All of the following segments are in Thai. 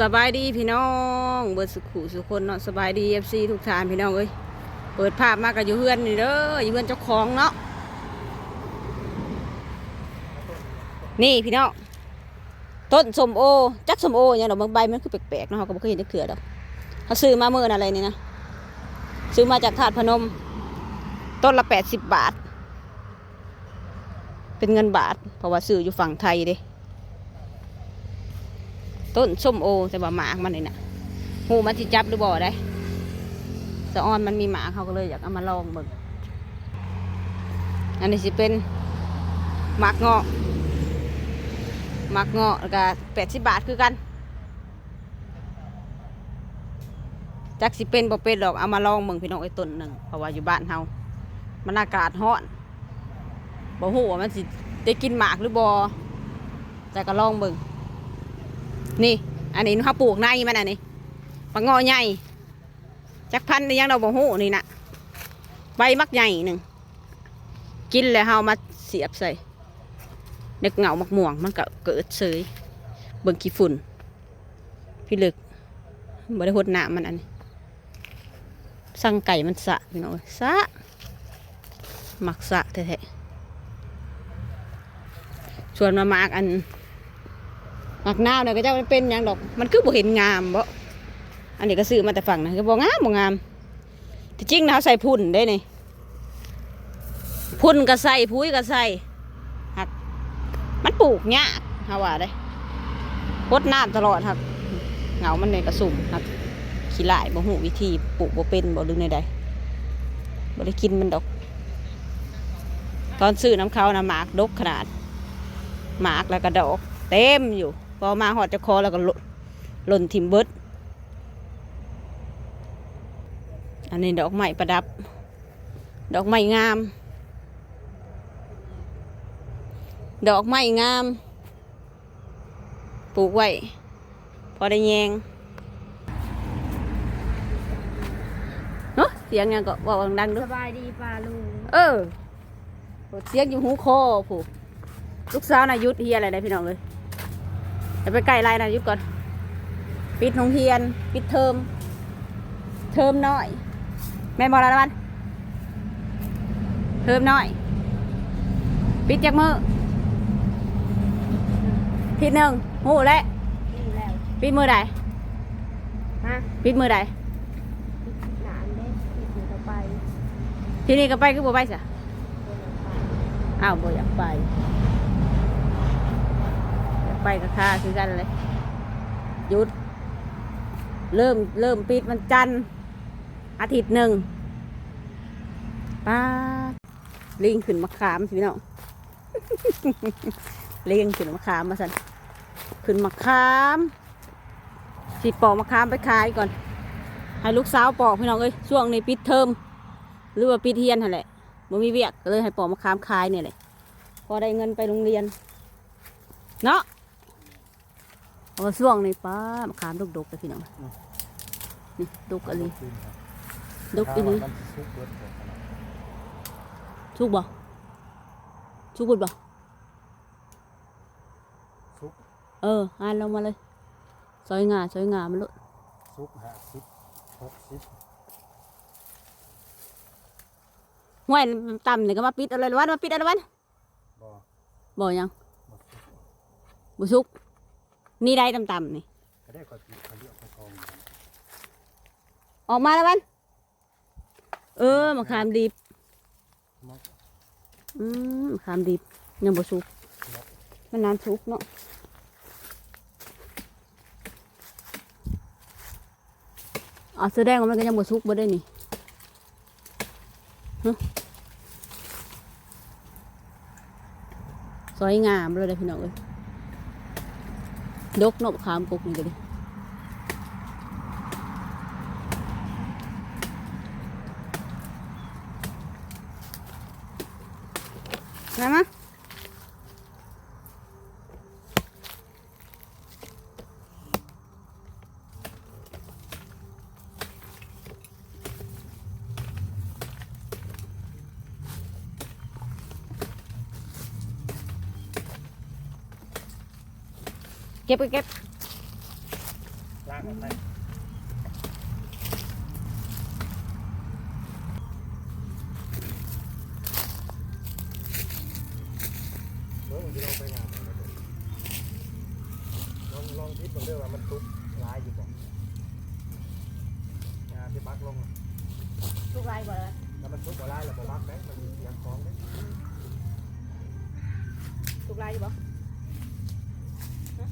สบายดีพี่น้องเบิดสุขุสุคนเนาะสบายดีเอฟซีทุกทานพี่น้องเอ้ยเปิดภาพมากกับอยู่เฮือนนี่เด้ออยู่เฮือนเจ้าของเนาะนี่พี่น้องต้นสมโอจักสมโออย่างดอกใบมันคือแปลกๆเนาะเขาก็บ่เคยเห็นจักเถื่อดอกเขาซื้อมาเมื่อนอะไรนี่นะซื้อมาจากถาดพนม ต้นละแปดสิบบาท เป็นเงินบาท เพราะว่าซื้ออยู่ฝั่งไทยเด้ ต้นส้มโอแต่ว่าหมากมันนี่นะหูมันสิจับหรือบ่ได้สะออนมันมีหมาเขาก็เลยอยากเอามาลองเบิ่งอันนี้สิเป็นหมากเงาะหมากเงาะแล้วก็แปดสิบบาทคือกันจักสิเป็นบ่เป็นดอกเอามาลองเบิ่งพี่น้องไอ้ต้นหนึ่งเพราะว่าอยู่บ้านเฮามันอากาศร้อนบ่ฮู้ว่ามันสิได้กินหมากหรือบ่แต่ก็ลองเบิ่ง นี่ อันนี้เขาปลูกในมันอันนี้ปะงอใหญ่จักพันธุ์ยังเราบ่ฮู้นี่นะใบมักใหญ่หนึ่งกินแล้วเฮามาเสียบใส่เด็กเหงามักม่วงมันก็เกิดเสยเบิ่งขี้ฝุ่น พี่ลึกบ่ได้หดหน้ำมันอันนี้สั่งไก่มันสะพี่น้องสะมักสะแท้ๆส่วนมามากอัน หมักนาวเนี่ยก็จะเป็นหยังดอก มันคือบ่เห็นงามบ่อันนี้ก็ซื้อมาแต่ฝั่งนะก็บ่งามบ่งามที่จริงนะเขาใส่พุ่นได้นี่พุ่นก็ใส่พุ้ยก็ใส่หักมันปลูกยากเฮาว่าได้พดน้ำตลอดหักเหงามันในกระสุ่มหักขี้ลายบ่ฮู้วิธีปลูกบ่เป็นบ่ดึงในใดบ่ได้กินมันดอก ตอนซื้อน้ำเขานะหมากดกขนาดหมากแล้วก็ดอก เต็มอยู่ พอมาหอดจะคอแล้วก็หล่นหล่นทิมเบิดอันนี้ดอกไม้ประดับ ดอกไม้งาม ดอกไม้งาม ปลูกไว้ พอได้แยงเนาะเสียงยังก็ว่าดังๆดูสบายดีป่าลุงเออเสียงอยู่หูคอผูกลูกสาวนายุทธเฮียอะไรได้พี่น้องเลย จะไปใกล้ไรนายุทธก่อน ปิดโรงเรียน ปิดเทอม เทอมน้อย แม่บอกแล้วนะมันเทอมน้อย ปิดจากมือทิศหนึ่งหูแล้วนี่แล้วปิดมือใดฮะปิดมือใดหนานเด้ที่ถึงจะไป ทีนี้ก็ไปคือบ่ไปสะเดินไปอ้าวบ่อยากไปอยาก ไปกับข้าคือกันเลยหยุด เริ่มเริ่มปิดวันจันทร์อาทิตย์หนึ่งป้าดลิงขึ้นมะขามสิพี่น้องเลิงขึ้นมะขามมาสันขึ้นมะขามสิปอกมะขามไปขายก่อน ให้ลูกสาวปอกพี่น้องเอ้ยช่วงในปิดเทอมหรือว่าปิดเทียนนั่นแหละบ่มีเวียกก็เลยให้ปอกมะขามขายเนี่ยเลยพอได้เงินไปโรงเรียน เนาะ โอ้ช่วงนี้ป้ามะขามดกๆเลยพี่น้องนี่ดกอะไรดกอีนี้ทุกบ่ทุกบุดบ่ซุกเอออ่านลงมาเลยซอยงาซอยงามันลุซุกห้าสิบหกสิบห้วยต่ำนี่ก็มาปิดอะไรวันมาปิดอะไรวันบ่บ่ยังบ่ซุกบุชุก นี่ได้ต่ำๆนี่ก็ได้คอยเขาเรียกคอยกองอยู่ออกมาแล้ววันเออมะขามดิบมอกอืมขามดิบยังบ่สุกมันนานสุกเนาะอ๋อแสดงว่ามันก็ยังบ่สุกบ่ได้นี่ฮะสวยงามเลยเด้อพี่น้องเอ้ย Dok nok khám cục này đi. Mama. มปุกนี่ก็ดิมามาเก็บไปเก็บมันได้เดี๋ยวผมจะลองไปงานหน่อยนะลองลองคิดผมเรื่องว่ามันทุกข์ร้ายอยู่บ่งานที่บักลงทุกรายบ่เลยแล้วมันทุกข์บ่ร้ายแล้วบ่บักแม่มันมีเสียงของเด้ทุกรายอยู่บ่ฮะ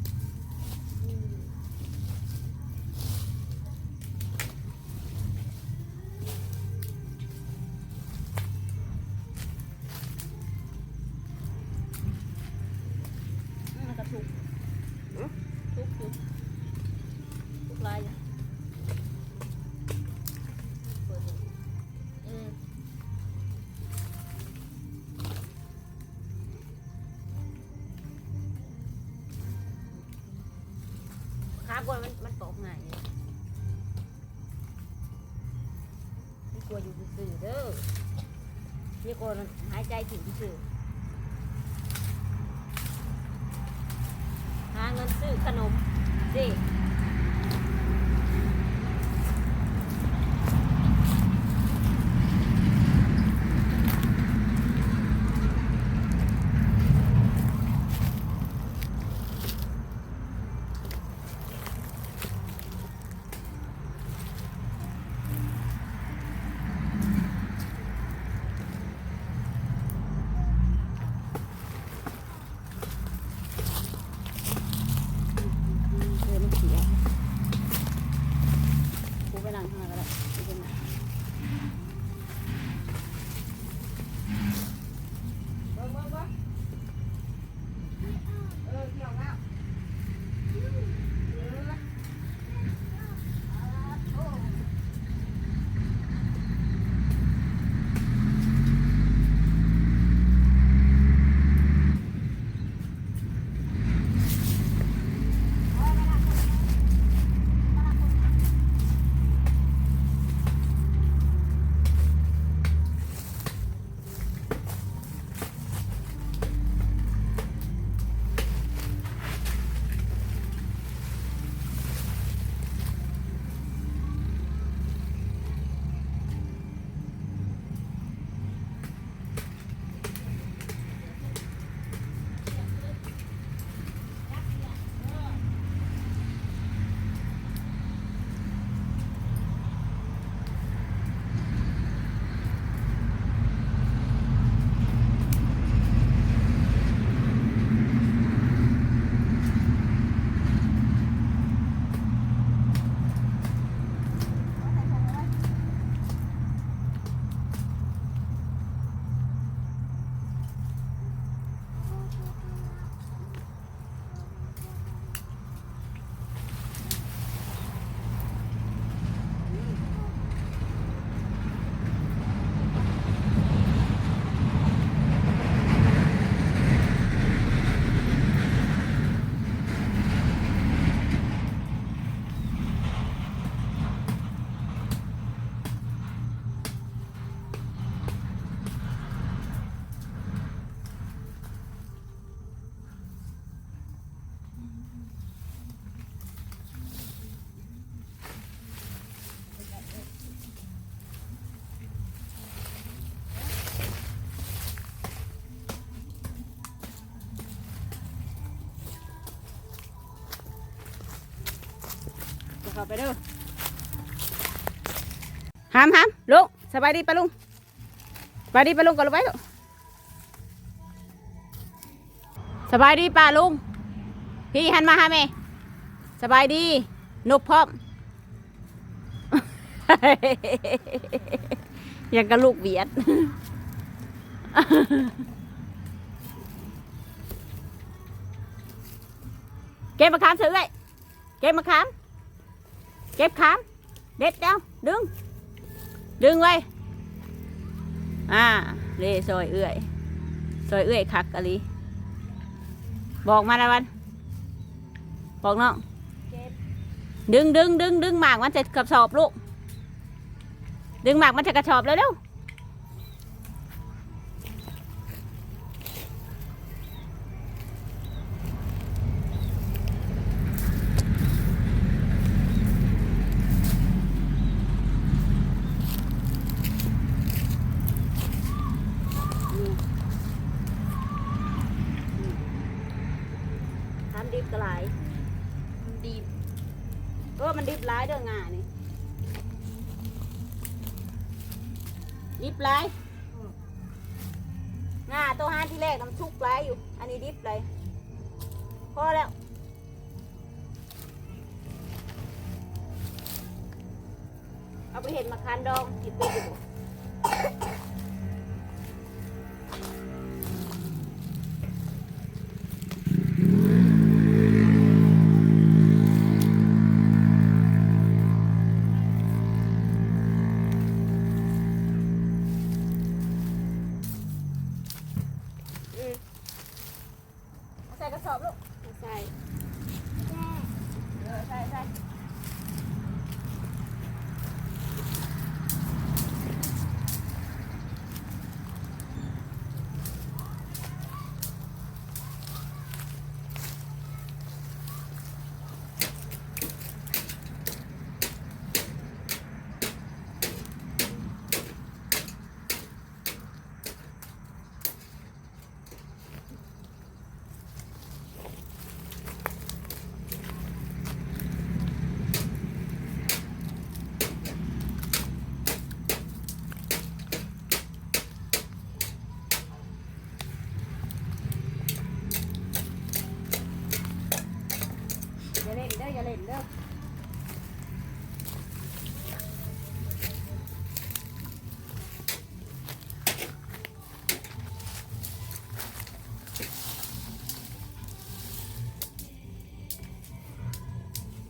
ขาบนมันมันตกง่ายเลยนี่กลัวอยู่ซื่อๆเด้อนี่กลัวหายใจถึงซื่อหาเงินซื้อขนมสิ เข้าไปเด้อหามหามลุงสบายดีปะลุงสบายดีปะลุงก่อนลงไปลูกสบายดีป่าลุง พี่หันมาหาแม่สบายดีนกพร้อม ยังกับลูกเบียดเก็บมะขามเสือเลยเก็บมะขาม เก็บขาม เด็ดเจ้าดึง ดึงไว้ อ่าเล่ซอยเอื้อย ซอยเอื้อยคักอะลีบอกมาแล้ววัน บอกน้องเจ็บดึงดึงดึงดึงหมากมันจะกระสอบลูก ดึงหมากมันจะกระสอบแล้วเร็ว เอาไปเห็นมาคันดองกินไปอยู่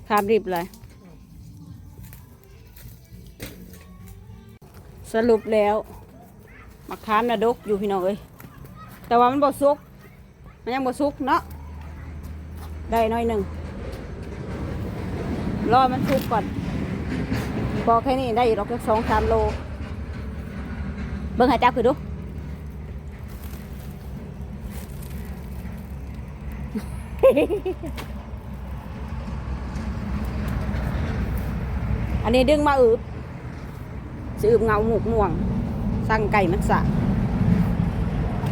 คามรีบเลย สรุปแล้วมะขามนะดกอยู่พี่น้องเอ้ยแต่ว่ามันบ่สุก มันยังบ่สุกเนาะได้หน้อยหนึ่งรอมันสุกก่อนพอแค่นี้ได้อีกหรอกแค่สองสามโล เบิ่งหาจับคือดู อันนี้ดึงมาอึบสืบเงาหมูกม่วง สั่งไก่มันสะ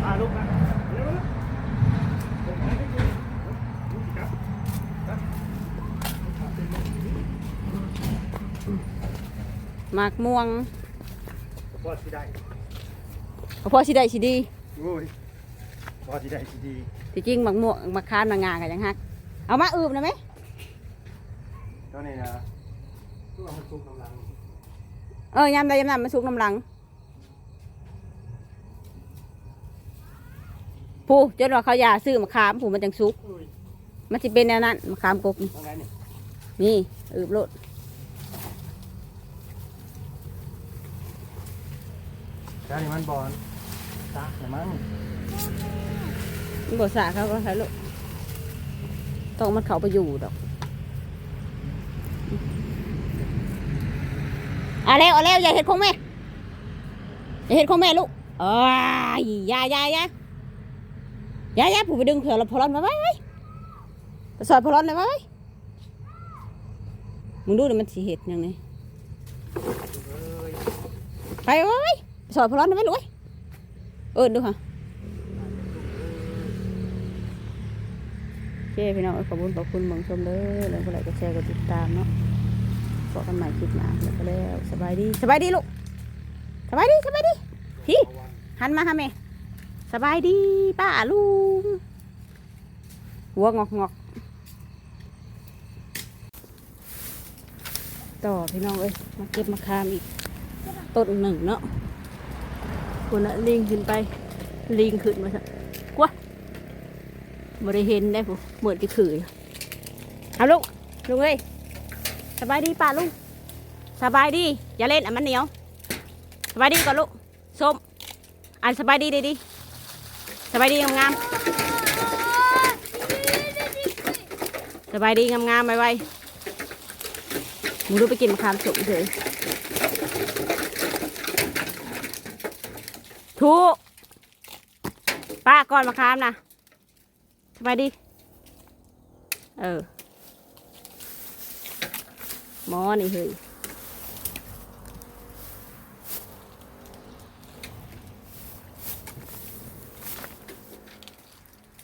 อ่าลูกนะเร็วๆผมให้ได้กินลูกสิครับครับหมากม่วงพอสิได้พอสิได้สิดีโอ้ยพอสิได้สิดีที่จริงหมากม่วงหมากคานหมากงากันยังฮัก เอามาอึบนะไหมเท่านี้นะ ตัวมันซุกน้ำลังเออยำได้ยำนำมันสุกน้ำหลังผู้จนว่าเขาอยาซื้อมะขามผู้มันจังสุก อุ้ยมันสิเป็นแนวนั้นมะขามกกนี่ว่าไงนี่นี่อึบโลดแล้วนี่มันบอลตาแต่มันมันบสาเขาก็ใช้ลูกต้องมันเขาไปอยู่ดอก เอาแล้วเอาแล้วอย่าเห็ดของแม่อย่าเห็ดของแม่ลูกเอ้ยอยาอยาอยาอยาอยาผูไปดึงเผื่อเราพลอนมาไว้ไว้ไปสอยพลอนเลยไว้มึงดูดิมันสีเห็ดยังไงไปไว้ไว้สอยพลอนได้ไหมลูกเอ้เอดูค่ะโอเคพี่น้องขอบคุณขอบคุณมองชมเด้อแล้วก็ไลค์ก็แชร์ก็ติดตามเนาะ พบกันใหม่คลิปหน้าแล้วก็แล้วสบายดีสบายดีลูกสบายดีสบายดีพี่หันมาหาแม่สบายดีป้าลุงหัวงอกงอกต่อพี่น้องเอ้ยมาเก็บมะขามอีกต้นหนึ่งเนาะคนละลิงขึ้นไป ลิงขึ้นมาซะกว่าบริเห็นได้ผู้เหมือนที่ขือเอาลุงลุงเอ้ย สบายดีป่าลุงสบายดี อย่าเล่นอะมันเหนียว สบายดีก่อนลูกส้มอันสบายดีดีดีสบายดีงามงามๆสบายดีงามงามๆไวไวๆมึงดูไปกินมะขามสุกเฉยถูกป้าก่อนมาค้ามนะสบายดี เออ มอนี่เฮ้ย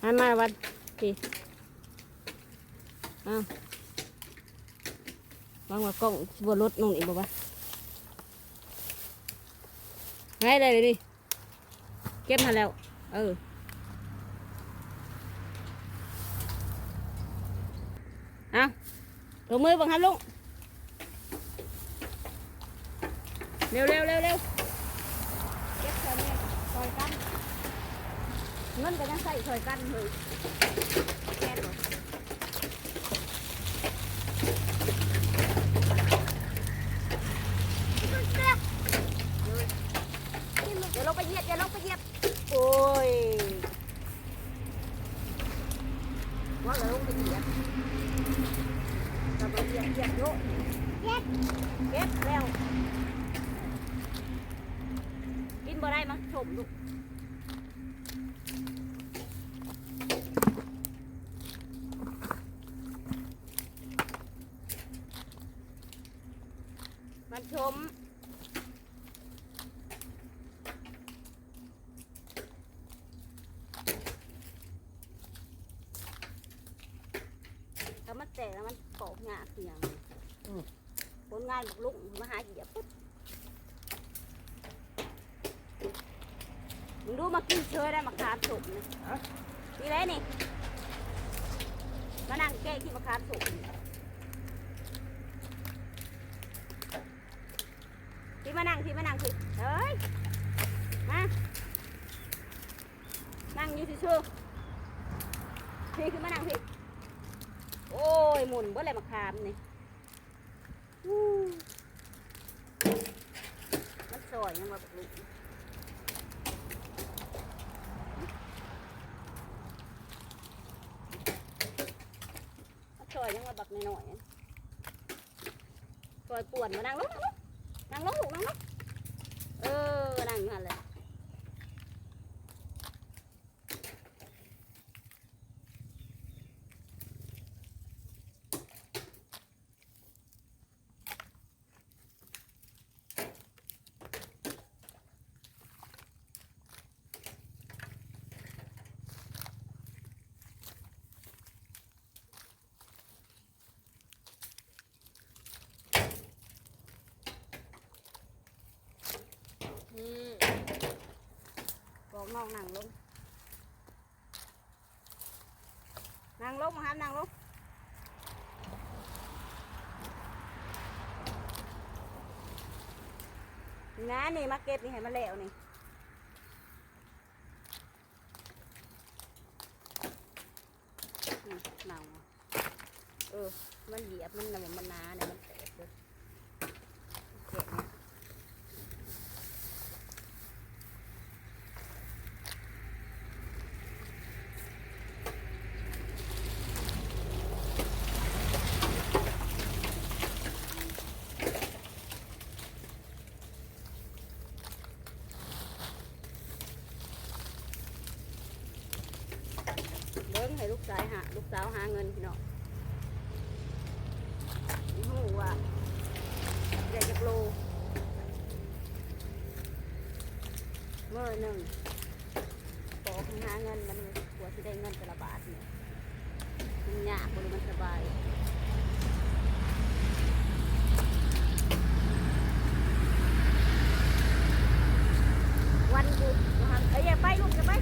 มามาวัดพี่อ้าววางว่ากล้องสิบรถน้องนี่บอกว่าให้เลยดิเก็บมาแล้ว เออเอาลงมือบังคับลุง เร็วเร็วเร็วเร็วเก็บใส่เนี่ยซอยกันเงินก็ยังใส่ซอยกันเลยแค่นบ่เดี๋ยวลงไปเหยียบเดี๋ยวลงไปเหยียบ โอ้ยว่าเราลงไปเหยียบเราไปเหยียบเหยียบโยกเก็บเก็บแล้วกินบ่ได้มั้งชมลูก มันชม ถ้ามัน แตกแล้วมันปอกหยาเสียงผลงานบุกลุกมาหาเหยียบปุ๊บมึงดูมากินเชยได้มาคามสุกนี่นี่ไรนี่ มานั่งแก้ที่มาคามสุกนี่พี่มานั่งพี่มานั่งพี่เฮ้ย มา นั่งอยู่ซื่อๆพี่ขึ้นมานั่งพี่โอ้ ยมุนบ่อะไรมาคามนี่มันสวยยังมาแบบนี้มันสวยยังมาบักหน่อยๆสวยป่วนมานั่งลงนั่งลงนั่งลงลูกนั่งลงเออ นั่งอยู่หันเลย นี่ องนั่งลงนั่งลงมาครับนั่งลงนี่นะนี่มาเก็บนี่ให้มันแล้วนี่หนังเออ มันเหยียบมันน่ะมันหนาเนี่ยมันแตกเลยเก็บเนี่ย เบิ้ง ให้ลูกสาวหาลูกสาวหาเงินพี่น้องหูว่าเด็กจะโลเมื่อหนึ่งปอกให้หาเงินมันกลัวที่ได้เงินแต่ละบาทเนี่ยมันยากบ่หรือมันสบายวันกูนะครับเอ้ยอย่าไปลูกอย่าไป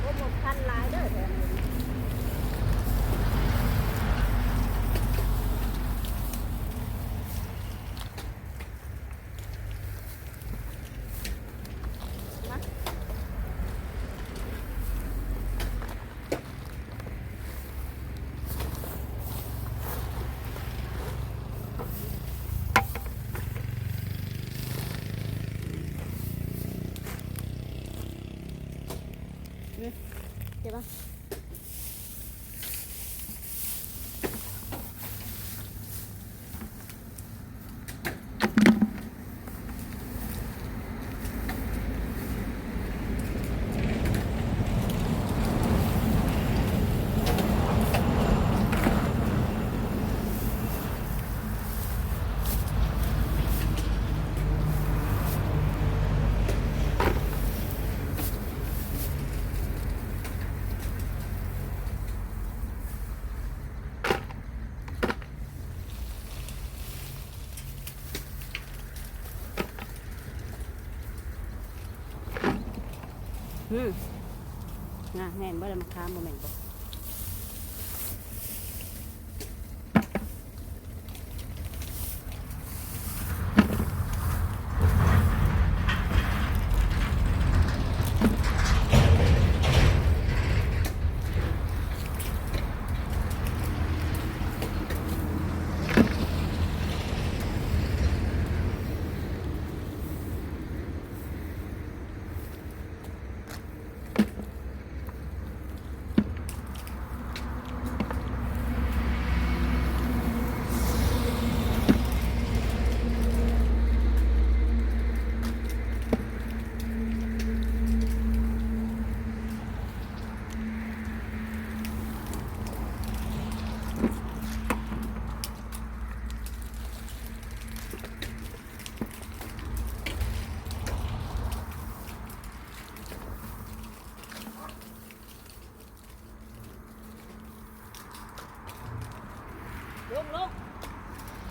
โอ้หมดคันหลายเด้อแถวนี้มา เจ็ น่ะแม่นบ่ได้มาค้ามบ่แม่นบ่ลุงลุง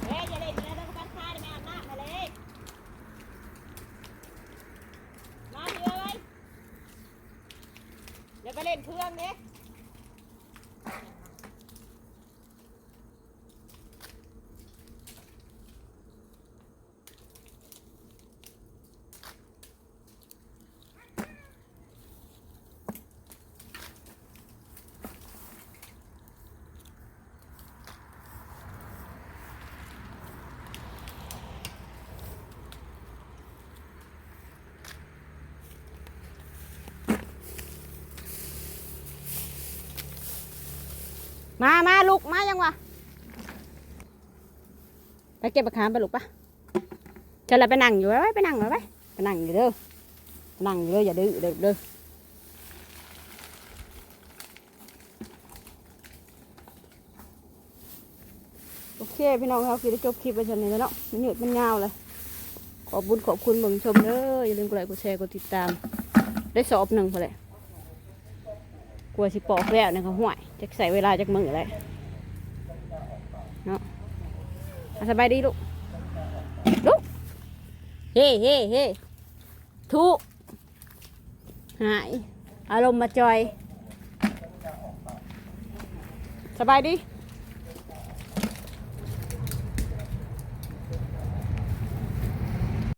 เฮ้ยอย่าเล่นนะต้องการค่าได้ไหมอาบน้ำมาเลยมาเรือไว้ เล่นเครื่องเนี่ย มามาลูก มายังวะไปเก็บบักขามไปลูกปะจะอะไรไปนั่งอยู่ไว้ไว้ไปนั่งไว้ไว้ไปนั่งอยู่เด้อนั่งอยู่เด้ออย่าดื้อเด้อเด้อโอเคพี่น้องครับคือได้จบคลิปไปจนนี้แล้วเนาะมันหยุดมันยาวเลยขอบุญขอบคุณเบิ่งชมเด้ออย่าลืมกดไลค์กดแชร์กดติดตาม ได้สอบหนึ่งพอเลย กลัวสิปอกแล้วนะครับห่วยจะใส่เวลาจากมือเลยเนาะอะสบายดีลูกลูกเฮ้เฮ้เฮ้ทุหายอารมณ์มาจอย สบายดี